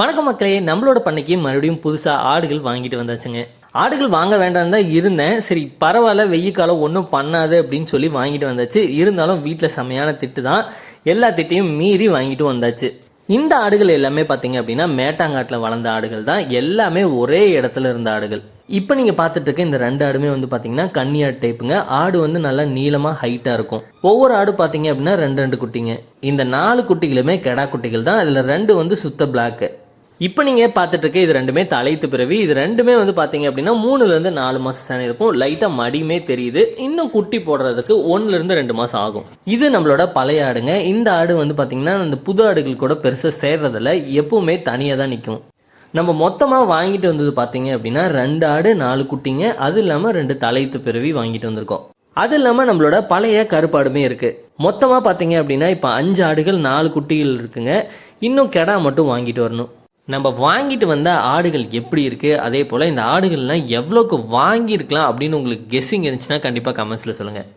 வணக்கம் மக்களே நம்மளோட பண்ணைக்கு மறுபடியும் புதுசாக ஆடுகள் வாங்கிட்டு வந்தாச்சுங்க. ஆடுகள் வாங்க வேண்டாம் தான் இருந்தேன். சரி பரவாயில்ல வெயில் காலம் ஒன்றும் பண்ணாது அப்படின்னு சொல்லி வாங்கிட்டு வந்தாச்சு. இருந்தாலும் வீட்டில் செமையான திட்டு தான். எல்லா திட்டையும் மீறி வாங்கிட்டு வந்தாச்சு. இந்த ஆடுகள் எல்லாமே பார்த்தீங்க அப்படின்னா மேட்டாங்காட்டில் வளர்ந்த ஆடுகள் தான். எல்லாமே ஒரே இடத்துல இருந்த ஆடுகள். இப்போ நீங்கள் பார்த்துட்டு இருக்க இந்த ரெண்டு ஆடுமே வந்து பார்த்தீங்கன்னா கன்னியாடு டைப்புங்க ஆடு வந்து நல்லா நீளமாக ஹைட்டாக இருக்கும். ஒவ்வொரு ஆடு பார்த்தீங்க அப்படின்னா ரெண்டு ரெண்டு குட்டிங்க. இந்த நாலு குட்டிகளுமே கெடா குட்டிகள் தான். அதில் ரெண்டு வந்து சுத்த பிளாக்கு இப்போ நீங்கள் பார்த்துட்டு இருக்க இது ரெண்டுமே தலைத்து பிறவி. இது ரெண்டுமே வந்து பார்த்தீங்க அப்படின்னா மூணுலேருந்து நாலு மாதம் சேனை இருக்கும். லைட்டாக மடியுமே தெரியுது. இன்னும் குட்டி போடுறதுக்கு ஒன்றுலேருந்து ரெண்டு மாதம் ஆகும். இது நம்மளோட பழைய ஆடுங்க. இந்த ஆடு வந்து பார்த்தீங்கன்னா அந்த புது ஆடுகள் கூட பெருசாக சேர்றதில்ல. எப்பவுமே தனியாக தான் நிற்கும் நம்ம மொத்தமாக வாங்கிட்டு வந்தது பார்த்தீங்க அப்படின்னா ரெண்டு ஆடு நாலு குட்டிங்க. அது இல்லாமல் ரெண்டு தலைத்து பிறவி வாங்கிட்டு வந்திருக்கோம். அது இல்லாமல் நம்மளோட பழைய கருப்பாடுமே இருக்குது மொத்தமாக பார்த்தீங்க அப்படின்னா இப்போ அஞ்சு ஆடுகள் நாலு குட்டிகள் இருக்குங்க. இன்னும் கெடா மட்டும் வாங்கிட்டு வரணும். நம்ம வாங்கிட்டு வந்த ஆடுகள் எப்படி இருக்குது அதே போல் இந்த ஆடுகள்லாம் எவ்வளோக்கு வாங்கியிருக்கலாம் அப்படின்னு உங்களுக்கு கெஸ்ஸிங் இருந்துச்சுன்னா கண்டிப்பாக கமெண்ட்ஸில் சொல்லுங்கள்